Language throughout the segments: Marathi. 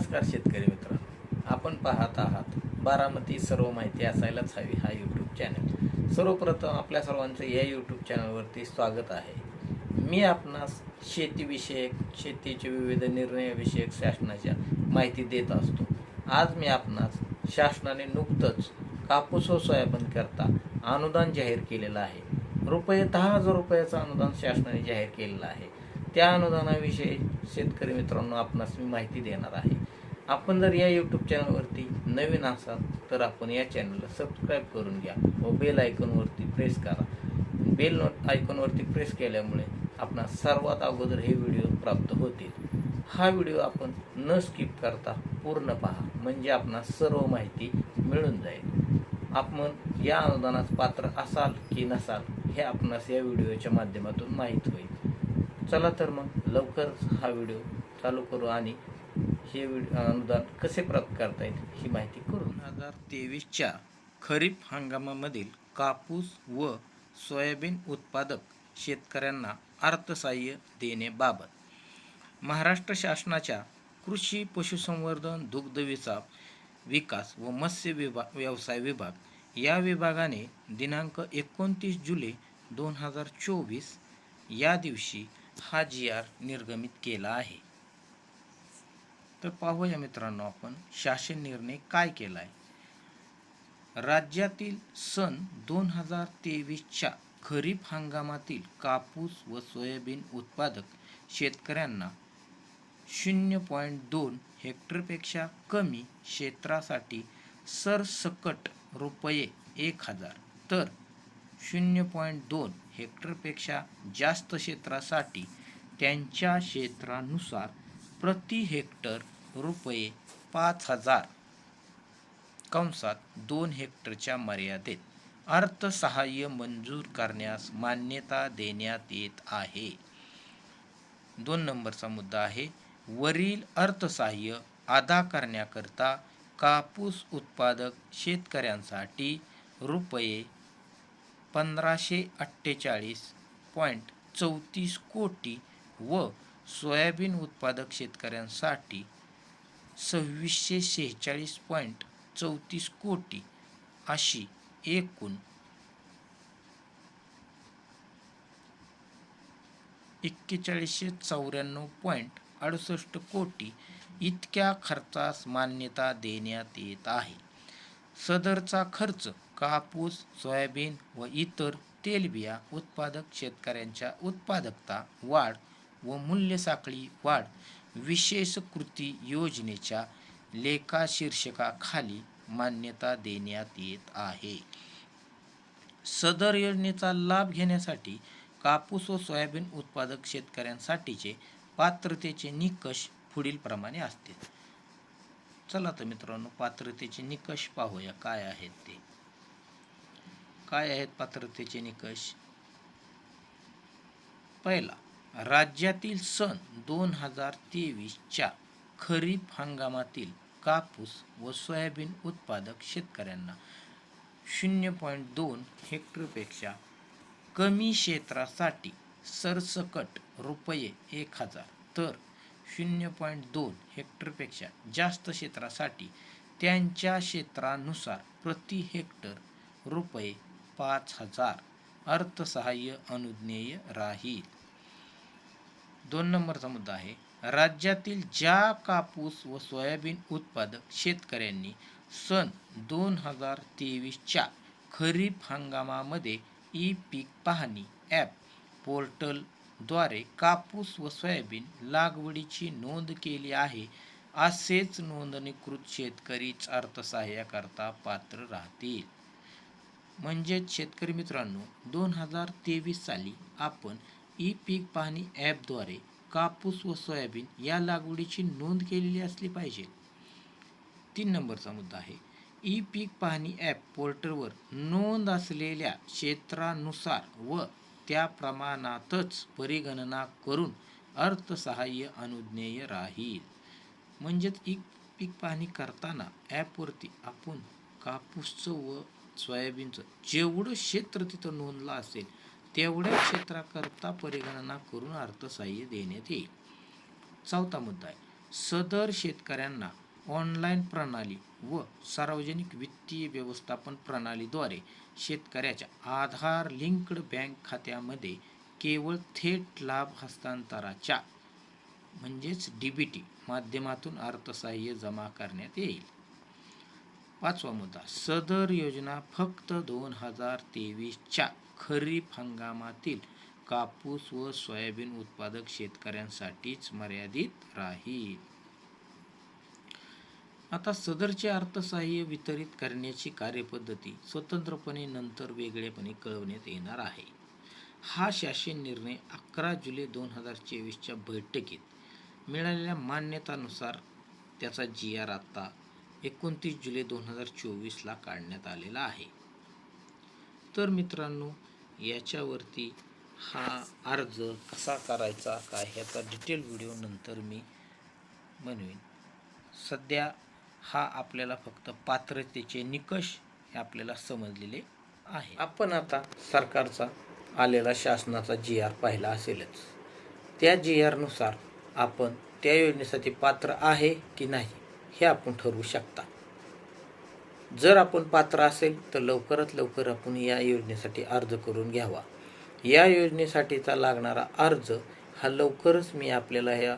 नमस्कार शेतकरी मित्रांनो. आपण पाहत आहात बारामती सर्व माहिती असायलाच हवी हा यूट्यूब चॅनल सर्वप्रथम आपल्या सर्वांचं या यूट्यूब चॅनलवरती स्वागत आहे. मी आपणास शेतीविषयक शेतीचे विविध निर्णयाविषयक शासनाच्या माहिती देत असतो. आज मी आपणास शासनाने नुकतंच कापूस व सोयाबीनकरता अनुदान जाहीर केलेलं आहे. रुपये दहा हजार रुपयाचं अनुदान शासनाने जाहीर केलेलं आहे. त्या अनुदानाविषयी शेतकरी मित्रांनो आपणास मी माहिती देणार आहे. आपण जर या यूट्यूब चॅनलवरती नवीन असाल तर आपण या चॅनलला सबस्क्राईब करून घ्या व बेल आयकॉनवरती प्रेस करा. बेल नोट आयकॉनवरती प्रेस केल्यामुळे आपणास सर्वात अगोदर हे व्हिडिओ प्राप्त होतील. हा व्हिडिओ आपण न स्किप करता पूर्ण पहा म्हणजे आपणास सर्व माहिती मिळून जाईल. आपण या अनुदानास पात्र असाल की नसाल हे आपणास या व्हिडिओच्या माध्यमातून माहीत होईल. चला तर मग लवकरच हा व्हिडिओ चालू करू आणि हे अनुदान कसे प्राप्त करता येईल ही माहिती करू दोन हजार तेवीसच्या खरीप हंगामामधील कापूस व सोयाबीन उत्पादक शेतकऱ्यांना अर्थसहाय्य देण्याबाबत महाराष्ट्र शासनाच्या कृषी पशुसंवर्धन दुग्धविसा विकास व मत्स्य विभाग व्यवसाय विभाग या विभागाने दिनांक एकोणतीस जुलै दोन हजार चोवीस या दिवशी हा जी आर निर्गमित केला आहे. तर पाहूया मित्रांनो आपण शासन निर्णय काय केला आहे राज्यातील सन दोन हजार तेवीसच्या खरीप हंगामातील कापूस व सोयाबीन उत्पादक शेतकऱ्यांना शून्य पॉईंट दोन हेक्टरपेक्षा कमी क्षेत्रासाठी सरसकट रुपये एक हजार. तर शून्य पॉईंट दोन हेक्टरपेक्षा जास्त क्षेत्रासाठी त्यांच्या क्षेत्रानुसार प्रति हेक्टर रुपये पाच हजार कंसात दोन हेक्टरच्या मर्यादेत अर्थसहाय्य मंजूर करण्यास मान्यता देण्यात येत आहे. दोन नंबरचा मुद्दा आहे वरील अर्थसहाय्य अदा करण्याकरता कापूस उत्पादक शेतकऱ्यांसाठी रुपये पंधराशे अठ्ठेचाळीस पॉईंट चौतीस कोटी व सोयाबीन उत्पादक शेतकऱ्यांसाठी सव्वीसशे शेहेचाळीस पॉईंट चौतीस कोटी अशी एकूण एक्केचाळीसशे चौऱ्याण्णव पॉईंट अडुसष्ट कोटी इतक्या खर्चास मान्यता देण्यात येत आहे. सदरचा खर्च कापूस सोयाबीन व इतर तेलबिया उत्पादक शेतकऱ्यांच्या उत्पादकता वाढ व मूल्य साखळी वाढ विशेष कृती योजनेच्या लेखा शीर्षकाखाली मान्यता देण्यात येत आहे. सदर योजनेचा लाभ घेण्यासाठी कापूस व सोयाबीन उत्पादक शेतकऱ्यांसाठीचे पात्रतेचे निकष पुढीलप्रमाणे असतील. चला तर मित्रांनो पात्रतेचे निकष पाहूया. काय आहेत ते? काय आहेत पात्रतेचे निकष? पहिला राज्यातील सन दोन हजार तेवीसच्या खरीप हंगामातील कापूस व सोयाबीन उत्पादक शेतकऱ्यांना शून्य पॉईंट दोन हेक्टरपेक्षा कमी क्षेत्रासाठी सरसकट रुपये एक हजार तर शून्य पॉईंट दोन हेक्टरपेक्षा जास्त क्षेत्रासाठी त्यांच्या क्षेत्रानुसार प्रति हेक्टर रुपये पाच हजार अर्थसहाय्य अनुज्ञेय राहील. दोन नंबरचा मुद्दा आहे. राज्यातील ज्या कापूस व सोयाबीन उत्पादक शेतकऱ्यांनी सन दोन हजार तेवीसच्या खरीप हंगामामध्ये ई पीक पाहणी ॲप पोर्टलद्वारे कापूस व सोयाबीन लागवडीची नोंद केली आहे असेच नोंदणीकृत शेतकरीच अर्थसहाय्याकरता पात्र राहतील. म्हणजेच शेतकरी मित्रांनो दोन हजार तेवीस साली आपण ई पीक पाहणी ॲपद्वारे कापूस व सोयाबीन या लागवडीची नोंद केलेली असली पाहिजे. तीन नंबरचा मुद्दा आहे. ई पीक पाहणी ॲप पोर्टलवर नोंद असलेल्या क्षेत्रानुसार व त्या प्रमाणातच परिगणना करून अर्थसहाय्य अनुज्ञेय राहील. म्हणजेच ई पीक पाहणी करताना ॲपवरती आपण कापूसचं व सोयाबीनचं जेवढं क्षेत्र तिथं नोंदलं असेल तेवढ्या क्षेत्राकरता परिगणना करून अर्थसहाय्य देण्यात येईल. चौथा मुद्दा आहे. सदर शेतकऱ्यांना ऑनलाईन प्रणाली व सार्वजनिक वित्तीय व्यवस्थापन प्रणालीद्वारे शेतकऱ्याच्या आधार लिंक्ड बँक खात्यामध्ये केवळ थेट लाभ हस्तांतराच्या म्हणजेच डी बी टी माध्यमातून अर्थसहाय्य जमा करण्यात येईल. पाचवा मुद्दा. सदर योजना फक्त दोन हजार तेवीसच्या खरीप हंगामातील कापूस व सोयाबीन उत्पादक शेतकऱ्यांसाठीच मर्यादित राहील. आता सदरचे अर्थसहाय्य वितरित करण्याची कार्यपद्धती स्वतंत्रपणे नंतर वेगळेपणे कळवण्यात येणार आहे. हा शासन निर्णय अकरा जुलै दोन हजार चोवीसच्या बैठकीत मिळालेल्या मान्यतानुसार त्याचा जी आर आता एकोणतीस जुलै दोन हजार चोवीसला काढण्यात आलेला आहे. तर मित्रांनो याच्यावरती हा अर्ज कसा करायचा काय ह्याचा डिटेल व्हिडिओ नंतर मी बनवीन. सध्या हा आपल्याला फक्त पात्रतेचे निकष हे आपल्याला समजलेले आहे. आपण आता सरकारचा आलेला शासनाचा जी आर पाहिला असेलच. त्या जी आरनुसार आपण त्या योजनेसाठी पात्र आहे की नाही? हे आपण ठरवू शकता. जर आपण पात्र असेल तर लवकरात लवकर आपण या योजनेसाठी अर्ज करून घ्यावा. या योजनेसाठीचा लागणारा अर्ज हा लवकरच मी आपल्याला ह्या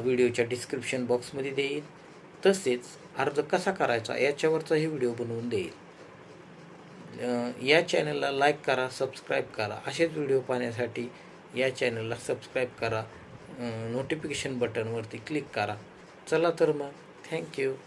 व्हिडिओच्या डिस्क्रिप्शन बॉक्समध्ये देईन. तसेच अर्ज कसा करायचा याच्यावरचाही व्हिडिओ बनवून देईल या चॅनलला लाईक करा सबस्क्राईब करा. असेच व्हिडिओ पाहण्यासाठी या चॅनलला सबस्क्राईब करा. नोटिफिकेशन बटनवरती क्लिक करा. चला तर मग. Thank you.